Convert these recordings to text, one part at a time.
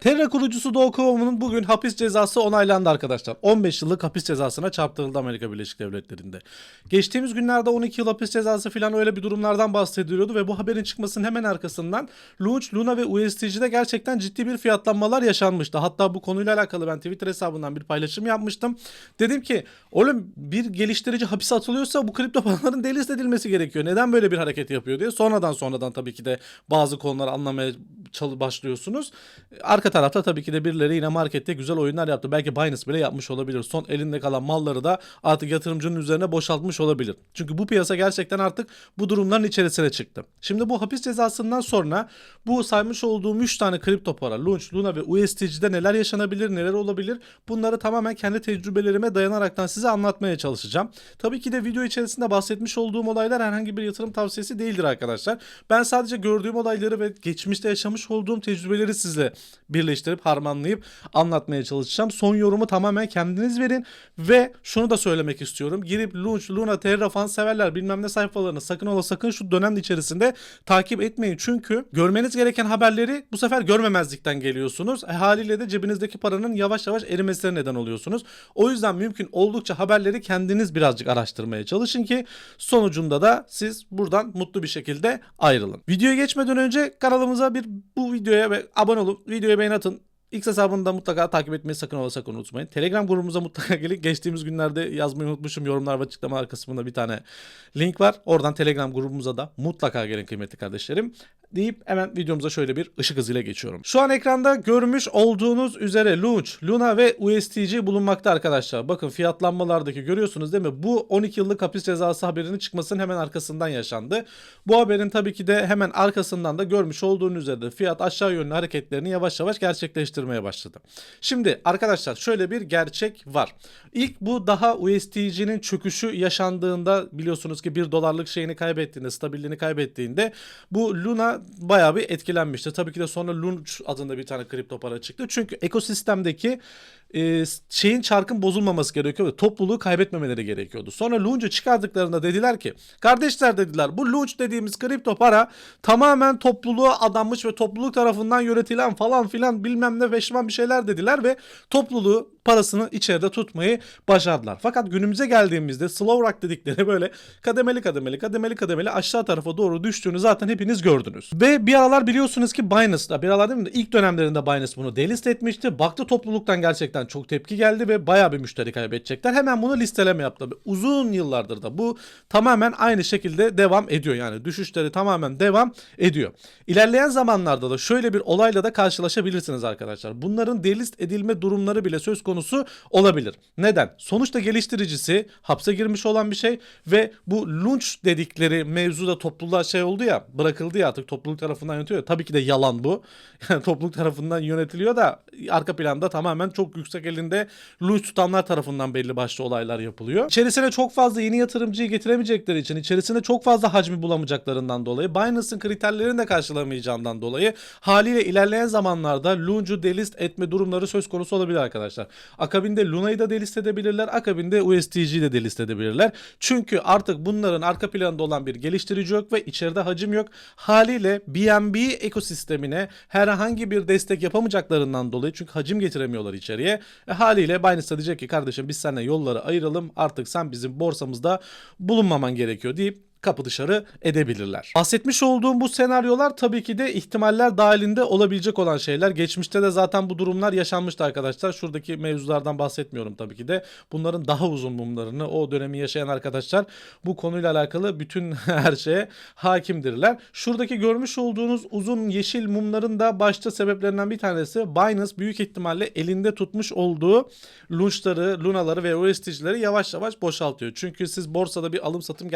Terra kurucusu Doğu Kovamu'nun bugün hapis cezası onaylandı arkadaşlar. 15 yıllık hapis cezasına çarptırıldı Amerika Birleşik Devletleri'nde. Geçtiğimiz günlerde 12 yıl hapis cezası falan öyle bir durumlardan bahsediliyordu ve bu haberin çıkmasının hemen arkasından Launch, Luna ve USDC'de gerçekten ciddi bir fiyatlanmalar yaşanmıştı. Hatta bu konuyla alakalı ben Twitter hesabından bir paylaşım yapmıştım. Dedim ki oğlum bir geliştirici hapise atılıyorsa bu kripto paraların delist edilmesi gerekiyor. Neden böyle bir hareket yapıyor diye. Sonradan sonradan tabii ki de bazı konuları anlamaya çalı başlıyorsunuz. Arka tarafta tabii ki de birileri yine markette güzel oyunlar yaptı. Belki Binance bile yapmış olabilir. Son elinde kalan malları da artık yatırımcının üzerine boşaltmış olabilir. Çünkü bu piyasa gerçekten artık bu durumların içerisine çıktı. Şimdi bu hapis cezasından sonra bu saymış olduğum 3 tane kripto para, Launch, Luna ve USDC'de neler yaşanabilir, neler olabilir bunları tamamen kendi tecrübelerime dayanaraktan size anlatmaya çalışacağım. Tabii ki de video içerisinde bahsetmiş olduğum olaylar herhangi bir yatırım tavsiyesi değildir arkadaşlar. Ben sadece gördüğüm olayları ve geçmişte yaşamış olduğum tecrübeleri sizle birleştirip harmanlayıp anlatmaya çalışacağım. Son yorumu tamamen kendiniz verin ve şunu da söylemek istiyorum. Girip Launch, Luna, Terra falan severler bilmem ne sayfalarını sakın ola sakın şu dönem içerisinde takip etmeyin. Çünkü görmeniz gereken haberleri bu sefer görmemezlikten geliyorsunuz. E, haliyle de cebinizdeki paranın yavaş yavaş erimesine neden oluyorsunuz. O yüzden mümkün oldukça haberleri kendiniz birazcık araştırmaya çalışın ki sonucunda da siz buradan mutlu bir şekilde ayrılın. Videoya geçmeden önce kanalımıza bir bu videoya ve abone olup videoya beğeni atın. X hesabını da mutlaka takip etmeyi sakın ola sakın unutmayın. Telegram grubumuza mutlaka gelin. Geçtiğimiz günlerde yazmayı unutmuşum. Yorumlar ve açıklamalar kısmında bir tane link var. Oradan Telegram grubumuza da mutlaka gelin kıymetli kardeşlerim. Deyip hemen videomuza şöyle bir ışık hızıyla geçiyorum. Şu an ekranda görmüş olduğunuz üzere Launch, Luna ve USTC bulunmakta arkadaşlar. Bakın fiyatlanmalardaki görüyorsunuz değil mi? Bu 12 yıllık hapis cezası haberinin çıkmasının hemen arkasından yaşandı. Bu haberin tabii ki de hemen arkasından da görmüş olduğunuz üzere fiyat aşağı yönlü hareketlerini yavaş yavaş gerçekleştirmeye başladı. Şimdi arkadaşlar şöyle bir gerçek var. İlk bu daha USDC'nin çöküşü yaşandığında biliyorsunuz ki 1 dolarlık şeyini kaybettiğinde, stabilliğini kaybettiğinde bu Luna bayağı bir etkilenmişti. Tabii ki de sonra Launch adında bir tane kripto para çıktı. Çünkü ekosistemdeki e, şeyin çarkın bozulmaması gerekiyordu. Topluluğu kaybetmemeleri gerekiyordu. Sonra Launch'u çıkardıklarında dediler ki kardeşler dediler bu Launch dediğimiz kripto para tamamen topluluğa adanmış ve topluluk tarafından yönetilen falan filan bilmem ne veşman bir şeyler dediler ve topluluğu parasını içeride tutmayı başardılar. Fakat günümüze geldiğimizde slow rock dedikleri böyle kademeli kademeli kademeli kademeli aşağı tarafa doğru düştüğünü zaten hepiniz gördünüz. Ve bir aralar biliyorsunuz ki Binance'da bir aralar değil mi ilk dönemlerinde Binance bunu delist etmişti. Baktı topluluktan gerçekten çok tepki geldi ve bayağı bir müşteri kaybedecekler. Hemen bunu listeleme yaptı. Uzun yıllardır da bu tamamen aynı şekilde devam ediyor. Yani düşüşleri tamamen devam ediyor. İlerleyen zamanlarda da şöyle bir olayla da karşılaşabilirsiniz arkadaşlar. Bunların delist edilme durumları bile söz konusu olabilir. Neden? Sonuçta geliştiricisi hapse girmiş olan bir şey ve bu launch dedikleri mevzuda topluluğa şey oldu ya bırakıldı ya artık topluluk tarafından yönetiliyor. Tabii ki de yalan bu. Yani topluluk tarafından yönetiliyor da arka planda tamamen çok yüksek elinde launch tutanlar tarafından belli başlı olaylar yapılıyor. İçerisine çok fazla yeni yatırımcıyı getiremeyecekleri için içerisinde çok fazla hacmi bulamayacaklarından dolayı Binance'ın kriterlerini de karşılamayacağından dolayı haliyle ilerleyen zamanlarda Launch'u delist etme durumları söz konusu olabilir arkadaşlar. Akabinde Luna'yı da delist edebilirler. Akabinde USDG'yi de delist edebilirler. Çünkü artık bunların arka planında olan bir geliştirici yok ve içeride hacim yok. Haliyle BNB ekosistemine herhangi bir destek yapamayacaklarından dolayı çünkü hacim getiremiyorlar içeriye. E, haliyle Binance diyecek ki kardeşim biz seninle yolları ayıralım. Artık sen bizim borsamızda bulunmaman gerekiyor. deyip kapı dışarı edebilirler. Bahsetmiş olduğum bu senaryolar tabii ki de ihtimaller dahilinde olabilecek olan şeyler. Geçmişte de zaten bu durumlar yaşanmıştı arkadaşlar. Şuradaki mevzulardan bahsetmiyorum tabii ki de. Bunların daha uzun mumlarını o dönemi yaşayan arkadaşlar bu konuyla alakalı bütün her şeye hakimdirler. Şuradaki görmüş olduğunuz uzun yeşil mumların da başta sebeplerinden bir tanesi Binance büyük ihtimalle elinde tutmuş olduğu lunchları, lunaları ve USDC'leri yavaş yavaş boşaltıyor. Çünkü siz borsada bir alım satım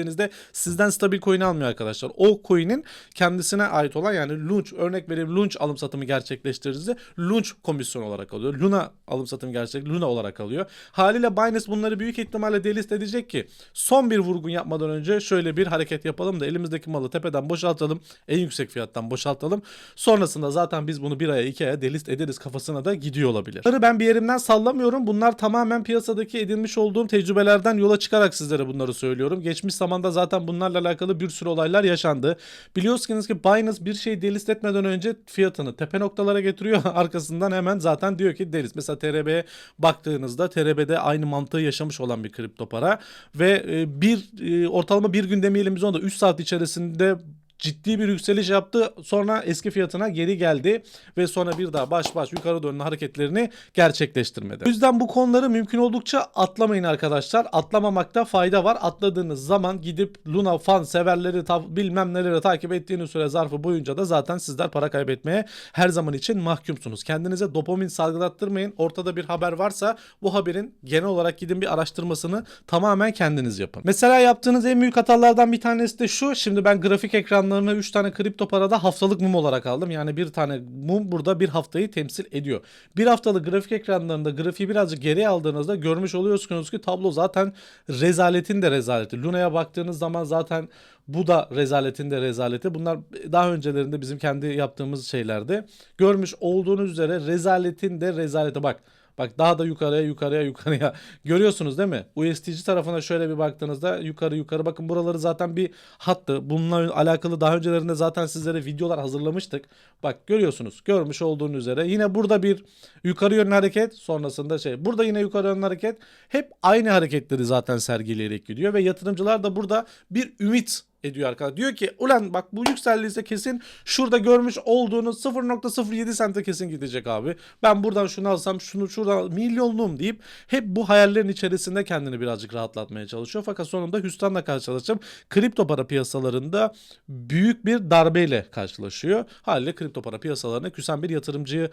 gerçekleştirdiğinizde sizden stabil coin almıyor arkadaşlar. O coin'in kendisine ait olan yani Lunch örnek vereyim Lunch alım satımı gerçekleştirdiğinizde Lunch komisyon olarak alıyor. Luna alım satımı gerçek Luna olarak alıyor. Haliyle Binance bunları büyük ihtimalle delist edecek ki son bir vurgun yapmadan önce şöyle bir hareket yapalım da elimizdeki malı tepeden boşaltalım. En yüksek fiyattan boşaltalım. Sonrasında zaten biz bunu bir aya iki aya delist ederiz kafasına da gidiyor olabilir. Bunları ben bir yerimden sallamıyorum. Bunlar tamamen piyasadaki edinmiş olduğum tecrübelerden yola çıkarak sizlere bunları söylüyorum. Geçmiş zaman zamanda zaten bunlarla alakalı bir sürü olaylar yaşandı. Biliyorsunuz ki Binance bir şeyi delist etmeden önce fiyatını tepe noktalara getiriyor. Arkasından hemen zaten diyor ki delist. Mesela TRB'ye baktığınızda TRB'de aynı mantığı yaşamış olan bir kripto para ve e, bir e, ortalama bir gün demeyelim biz onu da 3 saat içerisinde ciddi bir yükseliş yaptı. Sonra eski fiyatına geri geldi ve sonra bir daha baş baş yukarı dönme hareketlerini gerçekleştirmedi. O yüzden bu konuları mümkün oldukça atlamayın arkadaşlar. Atlamamakta fayda var. Atladığınız zaman gidip Luna fan severleri bilmem neleri takip ettiğiniz süre zarfı boyunca da zaten sizler para kaybetmeye her zaman için mahkumsunuz. Kendinize dopamin salgılattırmayın. Ortada bir haber varsa bu haberin genel olarak gidin bir araştırmasını tamamen kendiniz yapın. Mesela yaptığınız en büyük hatalardan bir tanesi de şu. Şimdi ben grafik ekranlarına 3 tane kripto parada haftalık mum olarak aldım. Yani bir tane mum burada bir haftayı temsil ediyor. Bir haftalık grafik ekranlarında grafiği birazcık geriye aldığınızda görmüş oluyorsunuz ki tablo zaten rezaletin de rezaleti. Luna'ya baktığınız zaman zaten bu da rezaletin de rezaleti. Bunlar daha öncelerinde bizim kendi yaptığımız şeylerdi. Görmüş olduğunuz üzere rezaletin de rezaleti. Bak Bak daha da yukarıya yukarıya yukarıya görüyorsunuz değil mi? USDC tarafına şöyle bir baktığınızda yukarı yukarı bakın buraları zaten bir hattı. Bununla alakalı daha öncelerinde zaten sizlere videolar hazırlamıştık. Bak görüyorsunuz görmüş olduğunuz üzere yine burada bir yukarı yönlü hareket sonrasında şey burada yine yukarı yönlü hareket hep aynı hareketleri zaten sergileyerek gidiyor ve yatırımcılar da burada bir ümit ediyor arkadaşlar. Diyor ki ulan bak bu yükseldiyse kesin şurada görmüş olduğunuz 0.07 sente kesin gidecek abi. Ben buradan şunu alsam şunu şuradan milyonluğum deyip hep bu hayallerin içerisinde kendini birazcık rahatlatmaya çalışıyor. Fakat sonunda hüsranla karşılaşıp kripto para piyasalarında büyük bir darbeyle karşılaşıyor. Haliyle kripto para piyasalarına küsen bir yatırımcıyı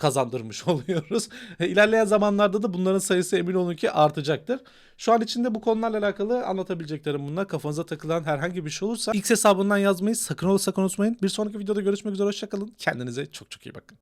kazandırmış oluyoruz. İlerleyen zamanlarda da bunların sayısı emin olun ki artacaktır. Şu an içinde bu konularla alakalı anlatabileceklerim bunlar. Kafanıza takılan herhangi bir şey olursa X hesabından yazmayı sakın ola sakın unutmayın. Bir sonraki videoda görüşmek üzere. Hoşçakalın. Kendinize çok çok iyi bakın.